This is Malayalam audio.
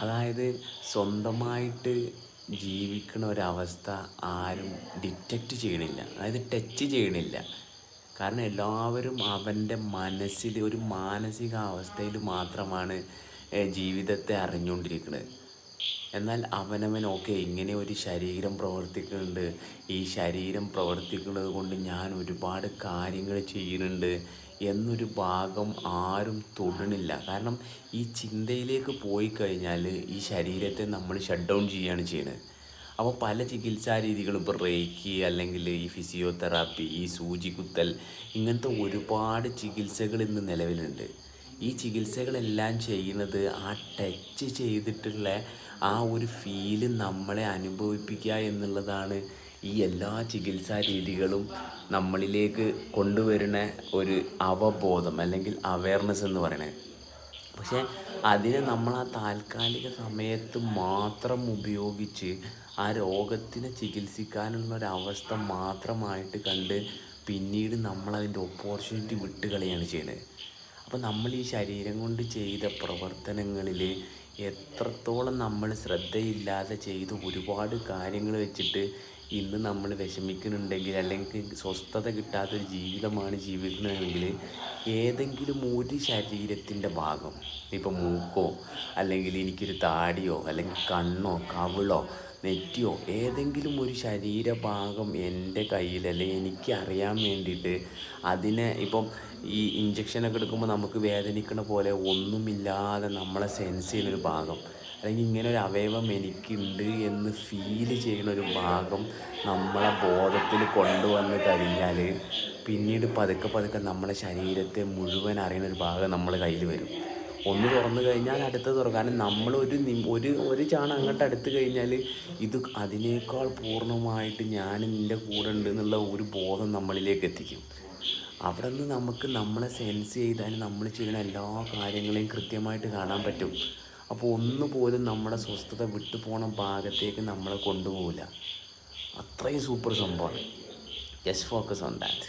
അതായത് സ്വന്തമായിട്ട് ജീവിക്കണ ഒരവസ്ഥ ആരും ഡിറ്റക്റ്റ് ചെയ്യണില്ല. അതായത് ടച്ച് ചെയ്യണില്ല. കാരണം എല്ലാവരും അവന്റെ മനസ്സിൽ ഒരു മാനസികാവസ്ഥയിൽ മാത്രമാണ് ജീവിതത്തെ അറിഞ്ഞുകൊണ്ടിരിക്കുന്നത് എന്നാൽ അവനവൻ ഓക്കെ ഇങ്ങനെ ഒരു ശരീരം പ്രവർത്തിക്കുന്നുണ്ട്. ഈ ശരീരം പ്രവർത്തിക്കുന്നത് കൊണ്ട് ഞാൻ ഒരുപാട് കാര്യങ്ങൾ ചെയ്യുന്നുണ്ട് എന്നൊരു ഭാഗം ആരും തൊടണില്ല കാരണം ഈ ചിന്തയിലേക്ക് പോയി കഴിഞ്ഞാൽ ഈ ശരീരത്തെ നമ്മൾ ഷട്ട് ഡൗൺ ചെയ്യുകയാണ് ചെയ്യുന്നത്. അപ്പോൾ പല ചികിത്സാ രീതികളും ഇപ്പോൾ റേക്കി അല്ലെങ്കിൽ ഈ ഫിസിയോതെറാപ്പി ഈ സൂചി കുത്തൽ ഇങ്ങനത്തെ ഒരുപാട് ചികിത്സകൾ ഇന്ന് നിലവിലുണ്ട്. ഈ ചികിത്സകളെല്ലാം ചെയ്യുന്നത് ആ ടച്ച് ചെയ്തിട്ടുള്ള ആ ഒരു ഫീൽ നമ്മളെ അനുഭവിപ്പിക്കുക എന്നുള്ളതാണ് ഈ എല്ലാ ചികിത്സാ രീതികളും നമ്മളിലേക്ക് കൊണ്ടുവരുന്ന ഒരു അവബോധം അല്ലെങ്കിൽ അവയർനെസ് എന്ന് പറയുന്നത് പക്ഷേ അതിനെ നമ്മൾ ആ താൽക്കാലിക സമയത്ത് മാത്രം ഉപയോഗിച്ച് ആ രോഗത്തിനെ ചികിത്സിക്കാനുള്ള അവസ്ഥ മാത്രമായിട്ട് കണ്ട് പിന്നീട് നമ്മളതിന്റെ ഓപ്പർച്യൂണിറ്റി വിട്ട് കളയാണ് ചെയ്യുന്നത്. അപ്പോൾ നമ്മൾ ഈ ശരീരം കൊണ്ട് ചെയ്ത പ്രവർത്തനങ്ങളിൽ എത്രത്തോളം നമ്മൾ ശ്രദ്ധയില്ലാതെ ചെയ്ത് ഒരുപാട് കാര്യങ്ങൾ വെച്ചിട്ട് ഇന്ന് നമ്മൾ വിഷമിക്കുന്നുണ്ടെങ്കിൽ അല്ലെങ്കിൽ സ്വസ്ഥത കിട്ടാത്തൊരു ജീവിതമാണ് ജീവിക്കുന്നതെങ്കിൽ ഏതെങ്കിലും ഒരു ശരീരത്തിന്റെ ഭാഗം ഇപ്പം മൂക്കോ അല്ലെങ്കിൽ എനിക്കൊരു താടിയോ അല്ലെങ്കിൽ കണ്ണോ കവിളോ നെറ്റിയോ ഏതെങ്കിലും ഒരു ശരീരഭാഗം എന്റെ കയ്യിൽ അല്ലെങ്കിൽ എനിക്ക് അറിയാൻ വേണ്ടിയിട്ട് അതിനെ ഇപ്പം ഈ ഇഞ്ചക്ഷനൊക്കെ എടുക്കുമ്പോൾ നമുക്ക് വേദനിക്കണ പോലെ ഒന്നുമില്ലാതെ നമ്മളെ സെൻസ് ചെയ്യുന്നൊരു ഭാഗം. അല്ലെങ്കിൽ ഇങ്ങനെ ഒരു അവയവം എനിക്കുണ്ട് എന്ന് ഫീൽ ചെയ്യുന്ന ഒരു ഭാഗം നമ്മളെ ബോധത്തിൽ കൊണ്ടുവന്ന് കഴിഞ്ഞാൽ പിന്നീട് പതുക്കെ പതുക്കെ നമ്മളെ ശരീരത്തെ മുഴുവൻ അറിയുന്ന ഒരു ഭാഗം നമ്മളെ കയ്യിൽ വരും. ഒന്ന് തുറന്നു കഴിഞ്ഞാൽ അടുത്ത തുറക്കും കാരണം നമ്മൾ ഒരു ഒരു ഒരു ചാണ അങ്ങോട്ട് അടുത്ത് കഴിഞ്ഞാൽ ഇത് അതിനേക്കാൾ പൂർണമായിട്ട് ഞാൻ നിന്റെ കൂടെ ഉണ്ട് എന്നുള്ള ഒരു ബോധം നമ്മളിലേക്ക് എത്തിക്കും. അവിടെ നിന്ന് നമുക്ക് നമ്മളെ സെൻസ് ചെയ്താൽ നമ്മൾ ചെയ്യുന്ന എല്ലാ കാര്യങ്ങളെയും കൃത്യമായിട്ട് കാണാൻ പറ്റും. അപ്പോൾ ഒന്നുപോലും നമ്മുടെ സ്വസ്ഥത വിട്ടു പോണ ഭാഗത്തേക്ക് നമ്മളെ കൊണ്ടുപോകില്ല അത്രയും സൂപ്പർ സംഭവമാണ് ജസ്റ്റ് ഫോക്കസ് ഓൺ ദാറ്റ്